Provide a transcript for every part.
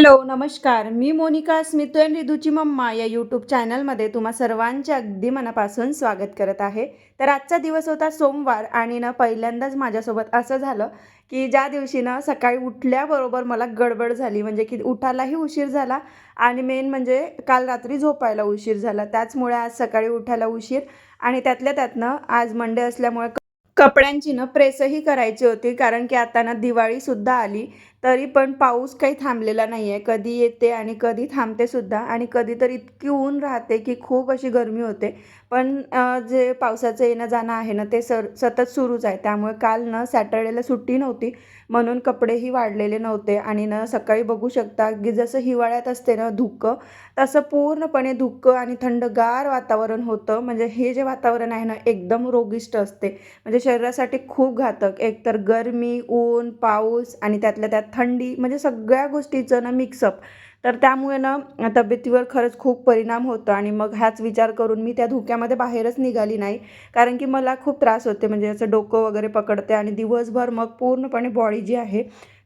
Hello नमस्कार. मी Monika Smit and रिधूची मम्मा या यूट्यूब चॅनलमध्ये तुम्हा सर्वांचे अगदी मनापासून स्वागत करत आहे. तर आजचा दिवस होता सोमवार आणि ना पहिल्यांदाच माझ्यासोबत असं झालं की ज्या दिवशी ना सकाळी उठल्याबरोबर मला गडबड झाली म्हणजे की उठायलाही उशीर झाला आणि मेन म्हणजे काल रात्री झोपायला उशीर झाला. त्याचमुळे आज सकाळी उठायला उशीर आणि त्यातल्या त्यातनं आज मंडे असल्यामुळे कपड्यांची ना प्रेसही करायची होती कारण की आता ना दिवाळीसुद्धा आली. तरी पण पाऊस काही थांबलेला नाही आहे कधी येते आणि कधी थांबते सुद्धा. आणि कधी तर इतकी ऊन राहते की खूप अशी गरमी होते. पण जे पावसाचं येणं जाणं आहे ना ते सर सतत सुरूच आहे. त्यामुळे काल ना सॅटर्डेला सुट्टी नव्हती. म्हणून कपडेही वाढलेले नव्हते. आणि ना सकाळी बघू शकता की जसं हिवाळ्यात असते ना धुकं तसं पूर्णपणे धुकं आणि थंडगार वातावरण होतं. म्हणजे हे जे वातावरण आहे ना एकदम रोगिष्ट असते. म्हणजे शरीरासाठी खूप घातक. एकतर गरमी ऊन पाऊस आणि त्यातल्या त्यात थंडी म्हणजे सगळ्या गोष्टीचं ना मिक्सअप तर त्यामुळे ना तब्येतीवर खरंच खूप परिणाम होतो आणि मग हाच विचार करून मी त्या धुक्यामध्ये बाहेरच निघाली नाही. कारण की मला खूप त्रास होते म्हणजे असं डोकं वगैरे पकडते आणि दिवसभर मग पूर्णपणे बॉडी जी आहे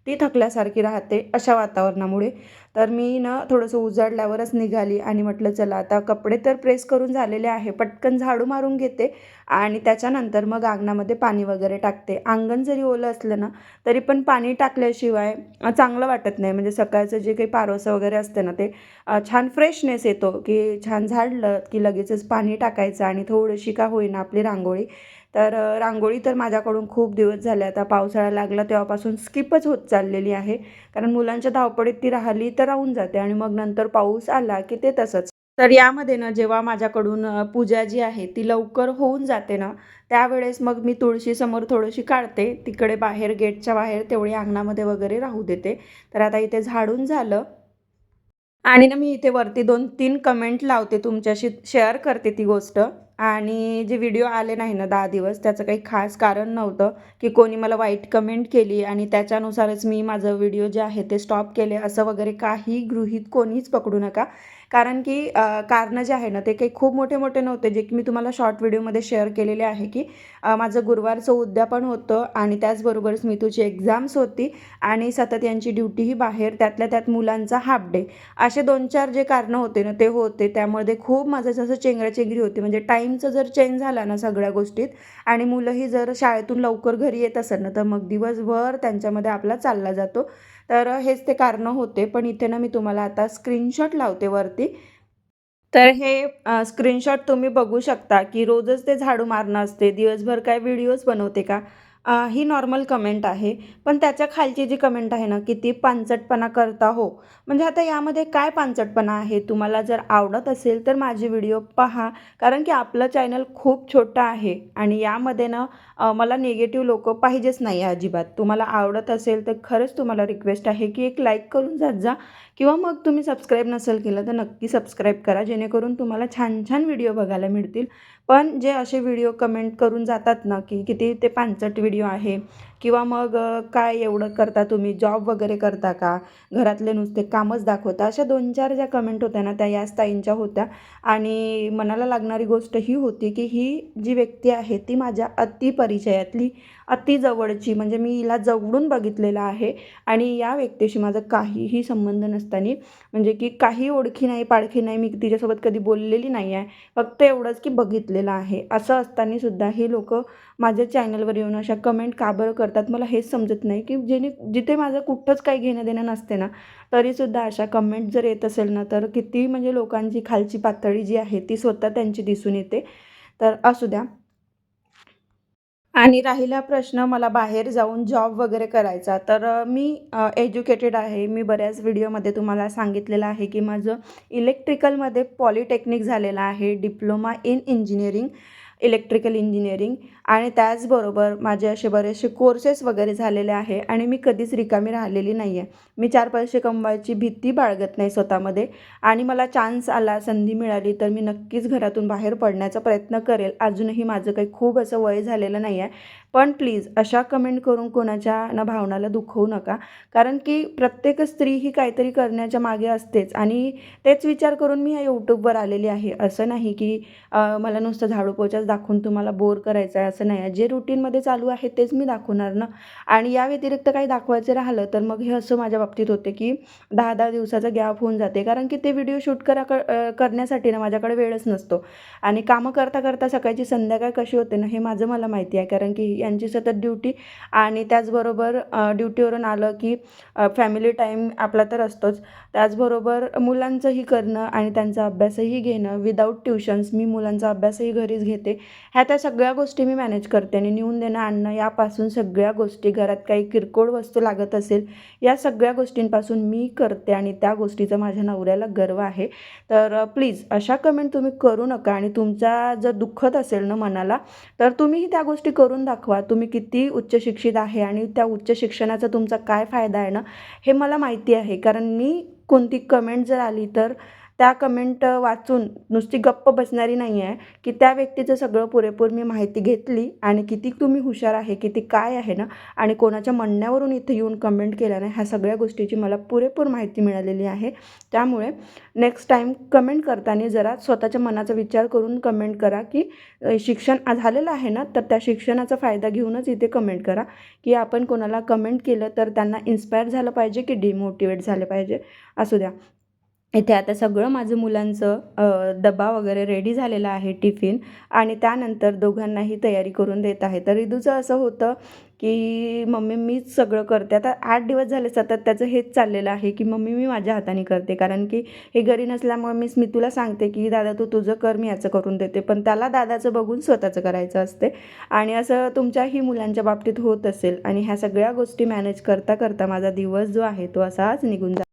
ती थकल्यासारखी राहते अशा वातावरणामुळे. तर मी ना थोडंसं उजाडल्यावरच निघाली आणि म्हटलं चला आता कपडे तर प्रेस करून झालेले आहे पटकन झाडू मारून घेते आणि त्याच्यानंतर मग अंगणामध्ये पाणी वगैरे टाकते. अंगण जरी ओलं असलं ना तरी पण पाणी टाकल्याशिवाय चांगलं वाटत नाही. म्हणजे सकाळचं जे काही पारोसं वगैरे असतं ना ते छान फ्रेशनेस येतो की छान झाडलं की लगेचच पाणी टाकायचं आणि थोडीशी का होईना आपली रांगोळी. तर रांगोळी तर माझ्याकडून खूप दिवस झाले. आता पावसाळा लागला तेव्हापासून स्किपच होत चाललेली आहे. कारण मुलांच्या धावपळीत ती राहिली तर राहून जाते आणि मग नंतर पाऊस आला की ते तसंच. तर यामध्ये ना जेव्हा माझ्याकडून पूजा जी आहे ती लवकर होऊन जाते ना त्यावेळेस मग मी तुळशीसमोर थोडीशी काढते. तिकडे बाहेर गेटच्या बाहेर तेवढी अंगणामध्ये वगैरे राहू देते. तर आता इथे झाडून झालं. आणि ना मी इथे वरती दोन तीन कमेंट लावते. तुमच्याशी शेअर करते ती गोष्ट. आणि जे व्हिडिओ आले नाही ना दहा दिवस त्याचं काही खास कारण नव्हतं की कोणी मला वाईट कमेंट केली आणि त्याच्यानुसारच मी माझं व्हिडिओ जे आहे ते स्टॉप केले असं वगैरे काही गृहीत कोणीच पकडू नका. कारण की कारणं जे आहे ना ते काही खूप मोठे मोठे नव्हते जे की मी तुम्हाला शॉर्ट व्हिडिओमध्ये शेअर केलेले आहे की माझं गुरुवारचं उद्यापन होतं आणि त्याचबरोबर स्मितूची एक्झाम्स होती आणि सतत यांची ड्युटीही बाहेर त्यातल्या त्यात मुलांचा हाफ डे असे दोन चार जे कारणं होते ना ते होते. त्यामध्ये खूप माझं जसं चेंगराचेंगरी होती. म्हणजे टाईमचं जर चेंज झाला ना सगळ्या गोष्टीत आणि मुलंही जर शाळेतून लवकर घरी येत असेल ना तर मग दिवसभर त्यांच्यामध्ये आपला चालला जातो. तर हेच ते कारणं होते. पण इथे ना मी तुम्हाला आता स्क्रीनशॉट लावते वरती. तर हे स्क्रीनशॉट तुम्ही बघू शकता की रोजच ते झाडू मारणं असते. दिवसभर काय व्हिडिओज बनवते का? आ, ही नॉर्मल कमेंट आहे. पण त्याच्या खालची जी कमेंट आहे ना की ती पानचटपणा करता हो. म्हणजे आता यामध्ये काय पानचटपणा आहे? तुम्हाला जर आवडत असेल तर माझे व्हिडिओ पहा. कारण की आपलं चॅनल खूप छोटं आहे. आणि यामध्ये ना मला निगेटिव्ह लोक पाहिजेच नाही आहे अजिबात. तुम्हाला आवडत असेल तर खरंच तुम्हाला रिक्वेस्ट आहे की एक लाईक करून जात जा. किंवा मग तुम्ही सबस्क्राईब नसेल केलं तर नक्की सबस्क्राईब करा जेणेकरून तुम्हाला छान छान व्हिडिओ बघायला मिळतील. पण जे असे व्हिडिओ कमेंट करून जातात ना की किती ते पानचट व्हिडिओ आहे किंवा मग काय एवढं करता तुम्ही? जॉब वगैरे करता का? घरातले नुसते कामच दाखवता? अशा दोन चार ज्या कमेंट होत्या ना त्या याच ताईंच्या होत्या. आणि मनाला लागणारी गोष्ट ही होती की ही जी व्यक्ती आहे ती माझ्या अति परिचयातली अति जवळची म्हणजे मी हिला जवळून बघितलेलं आहे. आणि या व्यक्तीशी माझा काहीही संबंध नसताना म्हणजे की काही ओळखी नाही पाळखी नाही मी तिच्यासोबत कधी बोललेली नाही आहे फक्त एवढंच की बघितलेलं आहे. असं असताना सुद्धा हे लोक माझ्या चॅनलवर येऊन अशा कमेंट का बरं करतात. मला हेच समजत नाही की जेणे जिथे माझं कुठंच काही घेणं देणं नसते ना तरीसुद्धा अशा कमेंट जर येत असेल ना तर किती म्हणजे लोकांची खालची पातळी जी आहे ती स्वतः त्यांची दिसून येते. तर असू द्या. आणि राहिला प्रश्न मला बाहेर जाऊन जॉब वगैरे करायचा. तर मी एज्युकेटेड आहे. मी बऱ्याच व्हिडिओमध्ये तुम्हाला सांगितलेलं आहे की माझं इलेक्ट्रिकलमध्ये पॉलिटेक्निक झालेलं आहे. Diploma in engineering electrical engineering आणि त्याचबरोबर माझे असे बरेचसे कोर्सेस वगैरे झालेले आहे आणि मी कधीच रिकामी राहिलेली नाही आहे मी चार पैसे कमवायची भीती बाळगत नाही स्वतःमध्ये आणि मला चान्स आला संधी मिळाली तर मी नक्कीच घरातून बाहेर पडण्याचा प्रयत्न करेल. अजूनही माझं काही खूप असं वय झालेलं नाही आहे पण प्लीज अशा कमेंट करून कोणाच्या ना भावनाला दुखवू नका. कारण की प्रत्येक स्त्री ही काहीतरी करण्याच्या मागे असतेच आणि तेच विचार करून मी ह्या यूट्यूबवर आलेली आहे. असं नाही की मला नुसतं झाडू पोचाच दाखवून तुम्हाला बोर करायचं आहे असं नाही. आहे जे रुटीनमध्ये चालू आहे तेच मी दाखवणार ना. आणि या व्यतिरिक्त काही दाखवायचं राहिलं तर मग हे असं माझ्या बाबतीत होते की दहा दहा दिवसाचा गॅप होऊन जाते. कारण की ते व्हिडिओ शूट करा क- करण्यासाठी ना माझ्याकडे वेळच नसतो. आणि कामं करता करता सकाळची संध्याकाळ कशी होते ना हे माझं मला माहिती आहे. कारण की यांची सतत ड्युटी आणि त्याचबरोबर ड्युटीवरून आलं की फॅमिली टाईम आपला तर असतोच. त्याचबरोबर मुलांचंही करणं आणि त्यांचा अभ्यासही घेणं. विदाऊट ट्युशन्स मी मुलांचा अभ्यासही घरीच घेते. ह्या त्या सगळ्या गोष्टी मी मॅनेज करते आणि नेऊन देणं आणणं यापासून सगळ्या गोष्टी घरात काही किरकोळ वस्तू लागत असेल या सगळ्या गोष्टींपासून मी करते आणि त्या गोष्टीचा माझ्या नवऱ्याला गर्व आहे. तर प्लीज अशा कमेंट तुम्ही करू नका आणि तुमचा जर दुःखत असेल ना मनाला तर तुम्हीही त्या गोष्टी करून दाखवा. तुम्ही किती उच्च शिक्षित आहे आणि त्या उच्च शिक्षणाचा तुमचा काय फायदा आहे ना हे मला माहिती आहे. कारण मी कोणती कमेंट जर आली तर त्या कमेंट वाचून नुसती गप्प बसणारी नाही आहे. की त्या व्यक्तीचं सगळं पुरेपूर मी माहिती घेतली आणि किती तुम्ही हुशार आहे किती काय आहे ना आणि कोणाच्या म्हणण्यावरून इथे येऊन कमेंट केल्याने नाही ह्या सगळ्या गोष्टीची मला पुरेपूर माहिती मिळालेली आहे. त्यामुळे नेक्स्ट टाईम कमेंट करताना जरा स्वतःच्या मनाचा विचार करून कमेंट करा की शिक्षण झालेलं आहे ना तर त्या शिक्षणाचा फायदा घेऊनच इथे कमेंट करा. की आपण कोणाला कमेंट केलं तर त्यांना इन्स्पायर झालं पाहिजे की डिमोटिवेट झाले पाहिजे? असू द्या. इथे आता सगळं माझं मुलांचं डबा वगैरे रेडी झालेला आहे टिफिन आणि त्यानंतर दोघांनाही तयारी करून देत आहे. तर रिदूचं असं होतं की मम्मी मीच सगळं करते. आता आठ दिवस झाले सतत त्याचं हेच चाललेलं आहे की मम्मी मी माझ्या हाताने करते. कारण की हे घरी नसल्यामुळे मी स्मितूला सांगते की दादा तू तुझं कर मी याचं करून देते. पण त्याला दादाचं बघून स्वतःचं करायचं असते. आणि असं तुमच्याही मुलांच्या बाबतीत होत असेल. आणि ह्या सगळ्या गोष्टी मॅनेज करता करता माझा दिवस जो आहे तो असाच निघून जा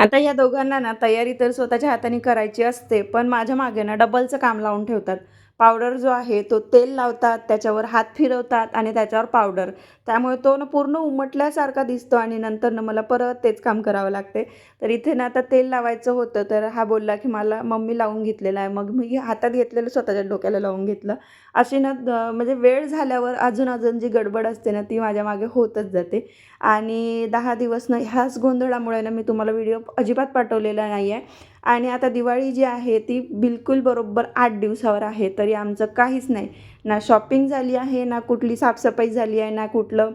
आता या दोघांना ना तयारी तर स्वतःच्या हाताने करायची असते पण माझ्या मागे ना डबलचं काम लावून ठेवतात. पावडर जो आहे तो तेल लावतात त्याच्यावर हात फिरवतात आणि त्याच्यावर पावडर. त्यामुळे तो ना पूर्ण उमटल्यासारखा दिसतो आणि नंतर ना मला परत तेच काम करावं लागते. तर इथे ना आता तेल लावायचं होतं तर हा बोलला की मला मम्मी लावून घेतलेला आहे. मग मी हातात घेतलेलं स्वतःच्या डोक्याला लावून घेतलं. अशी ना म्हणजे वेळ झाल्यावर अजून अजून जी गडबड असते ना ती माझ्या मागे होतच जाते. आणि दहा दिवस ना ह्याच गोंधळामुळे ना मी तुम्हाला व्हिडिओ अजिबात पाठवलेला नाही आहे आणि आता दिवाळी जी आहे ती बिलकुल बरोबर आठ दिवसावर आहे तरी आमचं काहीच नाही. ना शॉपिंग झाली आहे ना कुठली साफसफाई झाली आहे ना कुठलं.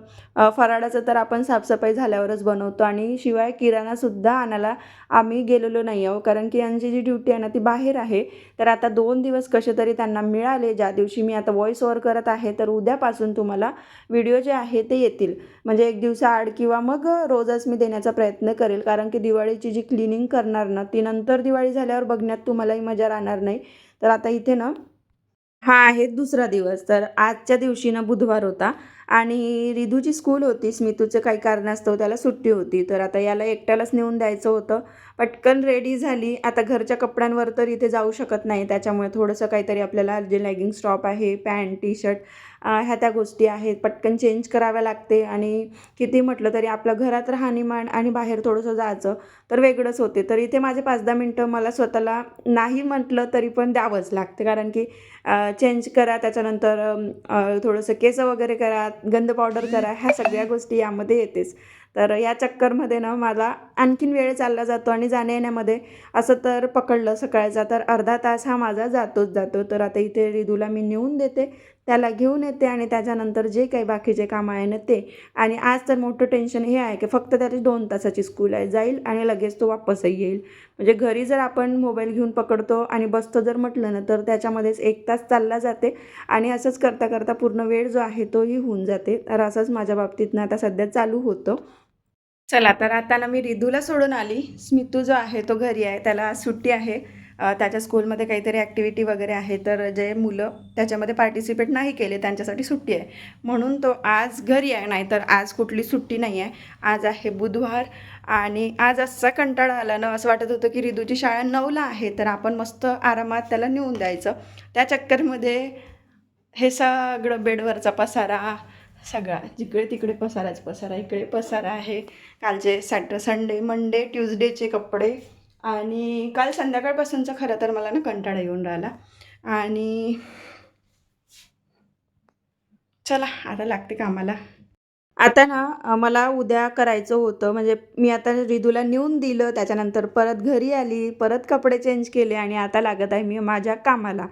फराळाचं तर आपण साफसफाई झाल्यावरच बनवतो आणि शिवाय किराणासुद्धा आणायला आम्ही गेलेलो नाही आहो. कारण की यांची जी ड्युटी आहे ना ती बाहेर आहे. तर आता दोन दिवस कसे तरी त्यांना मिळाले. ज्या दिवशी मी आता व्हॉइस ओव्हर करत आहे तर उद्यापासून तुम्हाला व्हिडिओ जे आहे ते येतील. म्हणजे एक दिवसाआड किंवा मग रोजच मी देण्याचा प्रयत्न करेल. कारण की दिवाळीची जी क्लिनिंग करणार ना ती नंतर दिवाळी झाल्यावर बघण्यात तुम्हालाही मजा राहणार नाही. तर आता इथे ना हा आहे दुसरा दिवस. तर आजच्या दिवशी ना बुधवार होता. आणि रिधूची स्कूल होती स्मितूचं काही कारणास्तव त्याला सुट्टी होती. तर आता याला एकट्यालाच नेऊन द्यायचं होतं. पटकन रेडी झाली. आता घरच्या कपड्यांवर तर इथे जाऊ शकत नाही. त्याच्यामुळे थोडंसं काहीतरी आपल्याला जे लेगिंग स्टॉप आहे पॅन्ट टी शर्ट ह्या त्या गोष्टी आहेत. पटकन चेंज कराव्या लागते. आणि किती म्हटलं तरी आपलं घरात राहणीमान आणि बाहेर थोडंसं जायचं तर वेगळंच होते. तर इथे माझे पाच दहा मिनटं मला स्वतःला नाही म्हटलं तरी पण द्यावंच लागते. कारण की चेंज करा. त्याच्यानंतर थोडंसं केस वगैरे करा. गंध पावडर करा ह्या सगळ्या गोष्टी यामध्ये येतेच. तर या चक्करमध्ये ना मला आणखीन वेळ चालला जातो आणि जाण्या येण्यामध्ये असं तर पकडलं सकाळचा तर अर्धा तास हा माझा जातोच जातो. तर आता इथे रिदूला मी नेऊन देते. त्याला घेऊन येते आणि त्याच्यानंतर जे काही बाकीचे कामं आहे ना ते. आणि आज तर मोठं टेन्शन हे आहे की फक्त त्याची दोन तासाची स्कूल आहे. जाईल आणि लगेच तो वापसही येईल. म्हणजे घरी जर आपण मोबाईल घेऊन पकडतो आणि बसतो जर म्हटलं ना तर त्याच्यामध्येच एक तास चालला जाते. आणि असंच करता करता पूर्ण वेळ जो आहे तोही होऊन जाते. तर असंच माझ्या बाबतीतनं आता सध्या चालू होतं. चला तर आता ना मी रिधूला सोडून आली. स्मितू जो आहे तो घरी आहे. त्याला सुट्टी आहे. त्याच्या स्कूलमध्ये काहीतरी ॲक्टिव्हिटी वगैरे आहे तर जे मुलं त्याच्यामध्ये पार्टिसिपेट नाही केले त्यांच्यासाठी सुट्टी आहे. म्हणून तो आज घरी आहे नाहीतर आज कुठली सुट्टी नाही आहे. आज आहे बुधवार आणि आज असा कंटाळा आला ना असं वाटत होतं की रिदूची शाळा नऊला आहे तर आपण मस्त आरामात त्याला नेऊन द्यायचं. त्या चक्करमध्ये हे सगळं बेडवरचा पसारा सगळा जिकडे तिकडे पसाराच पसारा इकडे पसारा आहे. कालचे सॅटर संडे मंडे ट्युजडेचे कपडे आणि काल संध्याकाळपासूनचा खरं तर मला ना कंटाळा येऊन राहिला. आणि चला आता लागते कामाला. आता ना मला उद्या करायचं होतं. म्हणजे मी आता रिदूला नेऊन दिलं त्याच्यानंतर परत घरी आली परत कपडे चेंज केले आणि आता लागत आहे मी माझ्या कामाला.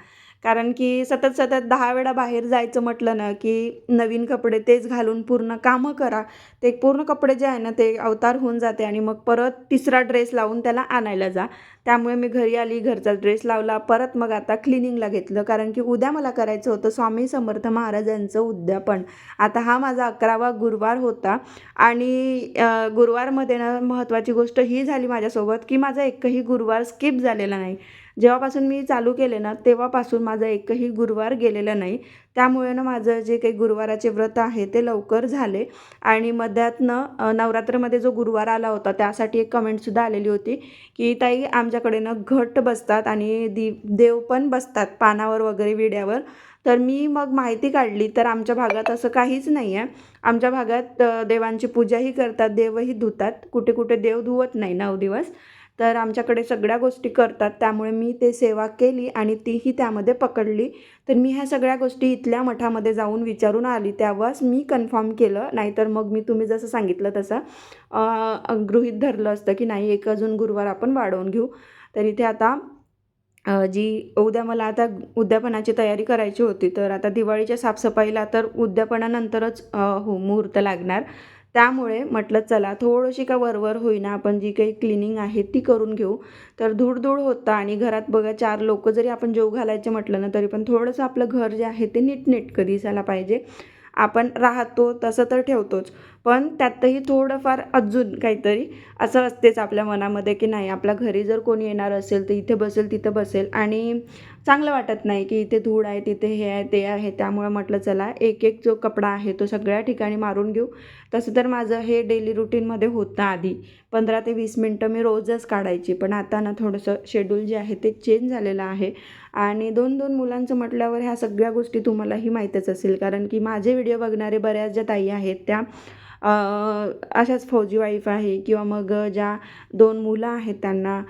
कारण की सतत सतत दहा वेळा बाहेर जायचं म्हटलं ना की नवीन कपडे तेच घालून पूर्ण कामं करा. ते पूर्ण कपडे जे आहे ना ते अवतार होऊन जाते आणि मग परत तिसरा ड्रेस लावून त्याला आणायला जा. त्यामुळे मी घरी आली घरचा ड्रेस लावला परत मग आता क्लिनिंगला घेतलं. कारण की उद्या मला करायचं होतं स्वामी समर्थ महाराजांचं उद्यापन. आता हा माझा अकरावा गुरुवार होता आणि गुरुवारमध्ये ना महत्त्वाची गोष्ट ही झाली माझ्यासोबत की माझा एकही गुरुवार स्किप झालेला नाही. जेव्हापासून मी चालू केले ना तेव्हापासून माझा एकही गुरुवार गेलेला नाही. त्यामुळे ना माझं जे काही गुरुवाराचे व्रत आहे ते लवकर झाले. आणि मध्यातनं नवरात्रमध्ये जो गुरुवार आला होता त्यासाठी एक कमेंटसुद्धा आलेली होती की ताई आमच्याकडे ना घट बसतात आणि दि देव पण बसतात पानावर वगैरे विड्यावर. तर मी मग माहिती काढली तर आमच्या भागात असं काहीच नाही आहे आमच्या भागात देवांची पूजाही करतात देवही धुतात. कुठे कुठे देव धुवत नाही नऊ दिवस. तर आमच्याकडे सगळ्या गोष्टी करतात. त्यामुळे मी ते सेवा केली आणि तीही त्यामध्ये पकडली. तर मी ह्या सगळ्या गोष्टी इथल्या मठामध्ये जाऊन विचारून आली. तेव्हाच मी कन्फर्म केलं. नाहीतर मग मी तुम्ही जसं सांगितलं तसं गृहित गृहीत धरलं असतं की नाही एक अजून गुरुवार आपण वाढवून घेऊ. तर इथे आता जी उद्या मला आता उद्यापनाची तयारी करायची होती तर आता दिवाळीच्या साफसफाईला तर उद्यापनानंतरच हो मुहूर्त लागणार. त्यामुळे म्हटलं चला थोडीशी का वरवर होईना आपण जी काही क्लिनिंग आहे ती करून घेऊ. तर धूळ होता आणि घरात बघा चार लोक जरी आपण जेव घालायचे म्हटलं ना तरी पण थोडंसं आपलं घर जे आहे ते नीटनेटकं दिसायला पाहिजे. आपण राहतो तसं तर ठेवतोच पण त्यातही थोडंफार अजून काहीतरी असं असतेच आपल्या मनामध्ये की नाही आपल्या घरी जर कोणी येणार असेल तर इथे बसेल तिथं बसेल. आणि चांगलं वाटत नाही की इथे धूळ आहे तिथे हे आहे ते आहे. त्यामुळे म्हटलं चला एक एक जो कपडा आहे तो सगळ्या ठिकाणी मारून घेऊ. तसं तर माझं हे डेली रुटीनमध्ये होतं आधी. पंधरा ते वीस मिनटं मी रोजच काढायची. पण आता ना थोडंसं शेड्यूल जे आहे ते चेंज झालेलं आहे. आणि दोन दोन मुलांचं म्हटल्यावर ह्या सगळ्या गोष्टी तुम्हालाही माहीतच असेल. कारण की माझे व्हिडिओ बघणारे बऱ्याच ज्या ताई आहेत त्या अशाच फौजी वाईफ आहे किंवा मग ज्या दोन मुलं आहेत त्यांना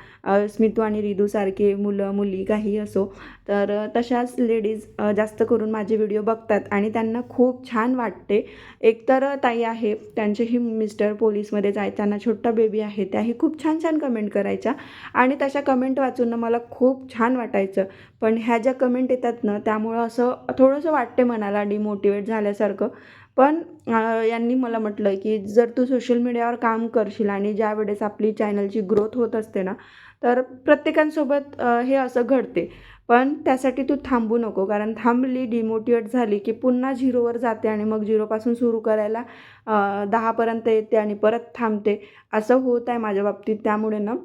स्मितू आणि रिदूसारखे मुलं मुली काही असो तर तशाच लेडीज जास्त करून माझे व्हिडिओ बघतात आणि त्यांना खूप छान वाटते. एकतर ताई आहे त्यांचेही मिस्टर पोलीसमध्येच आहेत त्यांना छोटा बेबी आहे त्याही खूप छान छान कमेंट करायच्या आणि तशा कमेंट वाचून ना मला खूप छान वाटायचं. पण ह्या ज्या कमेंट येतात ना त्यामुळं असं थोडंसं वाटते मनाला डिमोटिवेट झाल्यासारखं. पण यांनी मला म्हटलं की जर तू सोशल मीडियावर काम करशील आणि ज्या वेळेस आपली चॅनलची ग्रोथ होत असते ना तर प्रत्येकांसोबत हे असं घडते. पण त्यासाठी तू थांबू नको कारण थांबली डिमोटिवेट झाली की पुन्हा झिरोवर जाते आणि मग झिरोपासून सुरू करायला दहापर्यंत येते आणि परत थांबते. असं होत आहे माझ्या बाबतीत. त्यामुळे ना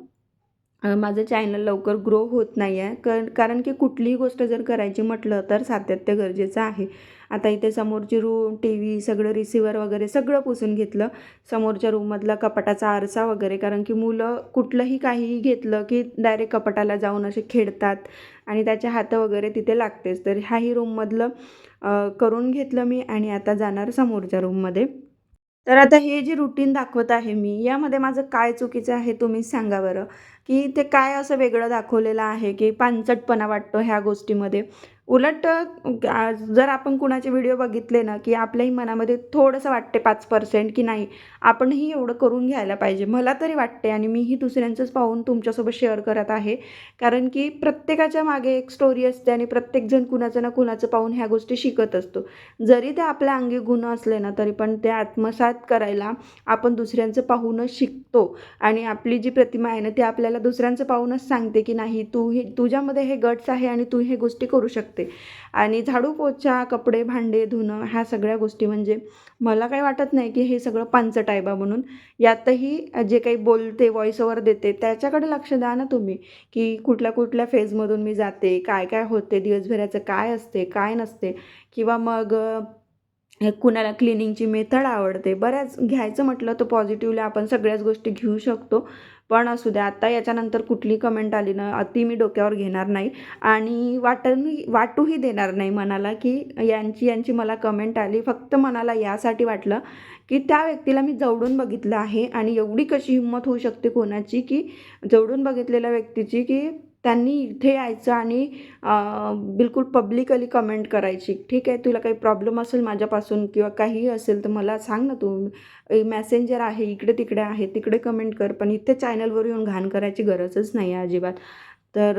माझं चॅनल लवकर ग्रो होत नाही आहे क कारण की कुठलीही गोष्ट जर करायची म्हटलं तर सातत्य गरजेचं आहे. आता इथे समोरची रूम टी व्ही सगळं रिसिवर वगैरे सगळं पुसून घेतलं. समोरच्या रूममधला कपाटाचा आरसा वगैरे कारण की मुलं कुठलंही काहीही घेतलं की डायरेक्ट कपाटाला जाऊन असे खेळतात आणि त्याचे हात वगैरे तिथे लागतेच. तर ह्याही रूममधलं करून घेतलं मी आणि आता जाणार समोरच्या रूममध्ये तर आता हे जे रुटीन दाखवत आहे मी यामध्ये माझं काय चुकीचं आहे तुम्हीच सांगा बरं. की ते काय असं वेगळं दाखवलेलं आहे की पानचटपणा वाटतो ह्या गोष्टीमध्ये? उलट जर आपण कुणाचे व्हिडिओ बघितले ना की आपल्याही मनामध्ये थोडंसं वाटते पाच पर्सेंट की नाही आपणही एवढं करून घ्यायला पाहिजे. मला तरी वाटते आणि मीही दुसऱ्यांचंच पाहून तुमच्यासोबत शेअर करत आहे. कारण की प्रत्येकाच्या मागे एक स्टोरी असते आणि प्रत्येकजण कुणाचं ना कुणाचं पाहून ह्या गोष्टी शिकत असतो. जरी ते आपल्या अंगी गुण असले ना तरी पण ते आत्मसात करायला आपण दुसऱ्यांचं पाहूनच शिकतो. आणि आपली जी प्रतिमा आहे ना ती आपल्याला दुसऱ्यांचं पाहूनच सांगते की नाही तू हे तुझ्यामध्ये हे गट्स आहे आणि तू हे गोष्टी करू शकते. आणि झाडू पोछा कपडे भांडे धुणं ह्या सगळ्या गोष्टी म्हणजे मला काही वाटत नाही की हे सगळं पांचट आहे बा म्हणून. यातही जे काही बोलते व्हॉइस ओवर देते त्याच्याकडे लक्ष द्या ना तुम्ही की कुठल्या कुठल्या फेजमधून मी जाते काय काय होते दिवसभराचं काय असते काय नसते. किंवा मग कुणाला क्लिनिंगची मेथड आवडते बऱ्याच घ्यायचं म्हटलं तर पॉझिटिव्हली आपण सगळ्याच गोष्टी घेऊ शकतो. पण असू द्या आत्ता याच्यानंतर कुठली कमेंट आली ना ती मी डोक्यावर घेणार नाही. आणि वाटण वाटूही देणार नाही मनाला की यांची यांची मला कमेंट आली. फक्त मनाला यासाठी वाटलं की त्या व्यक्तीला मी जवळून बघितलं आहे. आणि एवढी कशी हिंमत होऊ शकते कोणाची की जवळून बघितलेल्या व्यक्तीची की त्यांनी इथे यायचं आणि बिलकुल पब्लिकली कमेंट करायची. ठीक आहे तुला काही प्रॉब्लेम असेल माझ्यापासून किंवा काहीही असेल तर मला सांग ना तू. मॅसेंजर आहे इकडे तिकडे आहे तिकडे कमेंट कर पण इथे चॅनलवर येऊन घाण करायची गरजच नाही आहे अजिबात. तर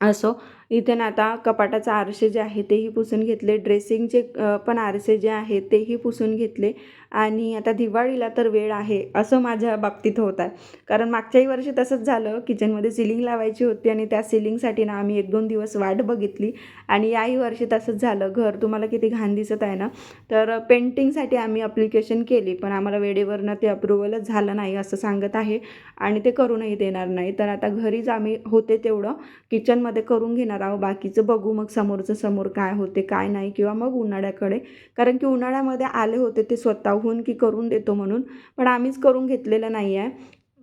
असो. इथे ना आता कपाटाचे आरसे जे आहे तेही पुसून घेतले. ड्रेसिंगचे पण आरसे जे आहेत तेही पुसून घेतले. आणि आता दिवाळीला तर वेळ आहे असं माझ्या बाबतीत होत आहे. कारण मागच्याही वर्षी तसंच झालं किचनमध्ये सिलिंग लावायची होती आणि त्या सिलिंगसाठी ना आम्ही एक दोन दिवस वाट बघितली. आणि याही वर्षी तसंच झालं. घर तुम्हाला किती घाण दिसत आहे ना? तर पेंटिंगसाठी आम्ही अप्लिकेशन केली पण आम्हाला वेळेवरनं ते अप्रुव्हलच झालं नाही असं सांगत आहे. आणि ते करूनही देणार नाही. तर आता घरीच आम्ही होते तेवढं. किचनमध्ये करून घेणार आहोत. बाकीचं बघू मग समोरचं समोर काय होते काय नाही किंवा मग उन्हाळ्याकडे. कारण की उन्हाळ्यामध्ये आले होते ते स्वतः राहून की करून देतो म्हणून. पण आम्हीच करून घेतलेलं नाही आहे.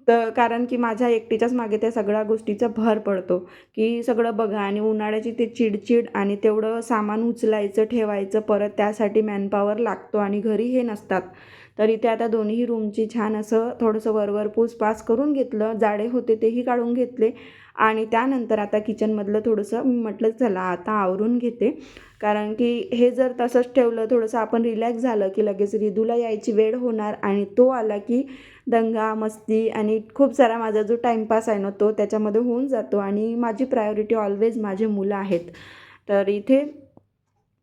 तर कारण की माझ्या एकटीच्याच मागे त्या सगळ्या गोष्टीचा भर पडतो. की सगळं बघा आणि उन्हाळ्याची ते चिडचिड आणि तेवढं सामान उचलायचं ठेवायचं परत त्यासाठी मॅनपॉवर लागतो आणि घरी हे नसतात. तर इथे आता दोन्ही रूमची छान असं थोडंसं वरवर पूसपास करून घेतलं. जाडे होते तेही काढून घेतले. आणि त्यानंतर आता किचनमधलं थोडंसं म्हटलं चला आता आवरून घेते. कारण की हे जर तसंच ठेवलं थोडंसं आपण रिलॅक्स झालं की लगेच रिदूला यायची वेळ होणार आणि तो आला की दंगा मस्ती आणि खूप सारा माझा जो टाईमपास आहे ना तो त्याच्यामध्ये होऊन जातो आणि माझी प्रायोरिटी ऑलवेज माझे मुलं आहेत. तर इथे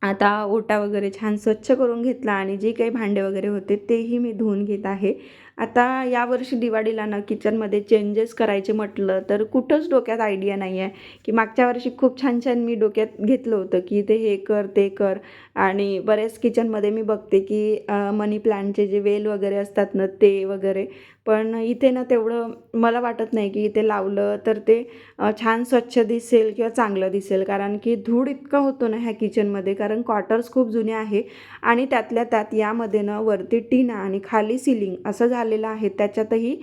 आता ओटा वगैरे छान स्वच्छ करून घेतला आणि जे काही भांडे वगैरे होते तेही मी धुवून घेत आहे. आता यावर्षी दिवाळीला ना किचनमध्ये चेंजेस करायचे म्हटलं तर कुठंच डोक्यात आयडिया नाही आहे की मागच्या वर्षी खूप छान छान मी डोक्यात घेतलं होतं की ते हे कर ते कर. आणि बरेच किचनमध्ये मी बघते की मनी प्लांटचे जे वेल वगैरे असतात ना ते वगैरे. पण इथे ना तेवढं मला वाटत नाही की इथे लावलं तर ते छान स्वच्छ दिसेल किंवा चांगलं दिसेल. कारण की धूळ इतका होतो ना ह्या किचनमध्ये. कारण क्वार्टर्स खूप जुने आहे आणि त्यातल्या त्यात यामध्ये ना वरती टीना आणि खाली सिलिंग असं झालेलं आहे. त्याच्यातही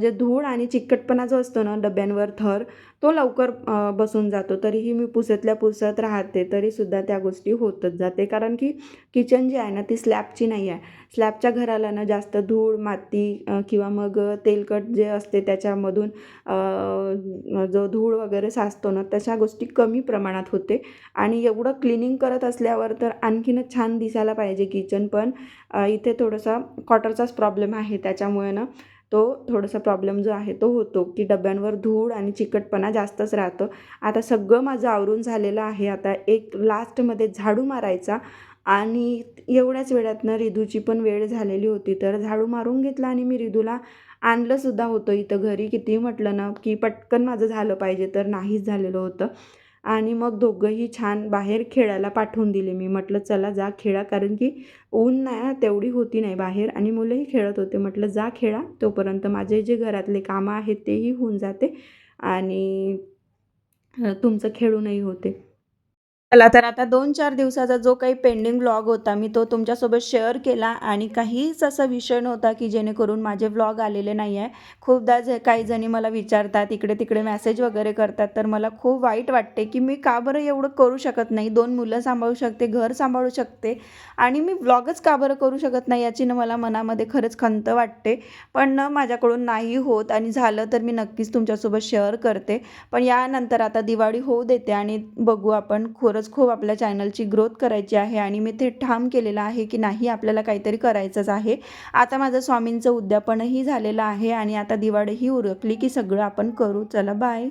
जे धूळ आणि चिकटपणा जो असतो ना डब्यांवर थर तो लवकर बसून जातो. तरीही मी पुसतल्या पुसत राहते. तरीसुद्धा त्या गोष्टी होतच जाते. कारण की किचन जी आहे ना ती स्लॅबची नाही आहे. स्लॅबच्या घराला ना जास्त धूळ माती किंवा मग तेलकट जे असते त्याच्यामधून जो धूळ वगैरे साचतो ना तशा गोष्टी कमी प्रमाणात होते. आणि एवढं क्लिनिंग करत असल्यावर तर आणखीनच छान दिसायला पाहिजे किचन. पण इथे थोडंसा क्वार्टरचाच प्रॉब्लेम आहे. त्याच्यामुळे ना तो थोडासा प्रॉब्लेम जो आहे तो होतो की डब्यांवर धूळ आणि चिकटपणा जास्तच राहतं. आता सगळं माझं आवरून झालेलं आहे. आता एक लास्टमध्ये झाडू मारायचा आणि एवढ्याच वेळातनं रिदूची पण वेळ झालेली होती. तर झाडू मारून घेतला आणि मी रिदूला आणलंसुद्धा होतं इथं घरी. कितीही म्हटलं ना की पटकन माझं झालं पाहिजे तर नाहीच झालेलं होतं. आणि मग दोघंही छान बाहेर खेळायला पाठवून दिले. मी म्हटलं चला जा खेळा. कारण की ऊन नाही ना तेवढी होती नाही बाहेर आणि मुलंही खेळत होते. म्हटलं जा खेळा. तोपर्यंत माझे जे घरातले कामं आहेत तेही होऊन जाते आणि तुमचं खेळूनही होते. चला तर आता दोन चार दिवसाचा जो काही पेंडिंग व्लॉग होता मी तो तुमच्यासोबत शेअर केला आणि काहीच असा विषय नव्हता की जेणेकरून माझे व्लॉग आलेले नाही आहे खूपदा जे काही जणी मला विचारतात इकडे तिकडे मेसेज वगैरे करतात तर मला खूप वाईट वाटते की मी का बरं एवढं करू शकत नाही? दोन मुलं सांभाळू शकते घर सांभाळू शकते आणि मी व्लॉगच का बरं करू शकत नाही याची ना मला मनामध्ये खरंच खंत वाटते. पण ना माझ्याकडून नाही होत आणि झालं तर मी नक्कीच तुमच्यासोबत शेअर करते. पण यानंतर आता दिवाळी होऊ देते आणि बघू आपण खरंच खूप आपल्या चॅनलची ग्रोथ करायची आहे आणि मी ते ठाम केलेलं आहे की नाही आपल्याला काहीतरी करायचंच आहे. आता माझं स्वामींचं उद्यापनही झालेलं आहे आणि आता दिवाळीही उरकली की सगळं आपण करू. चला बाय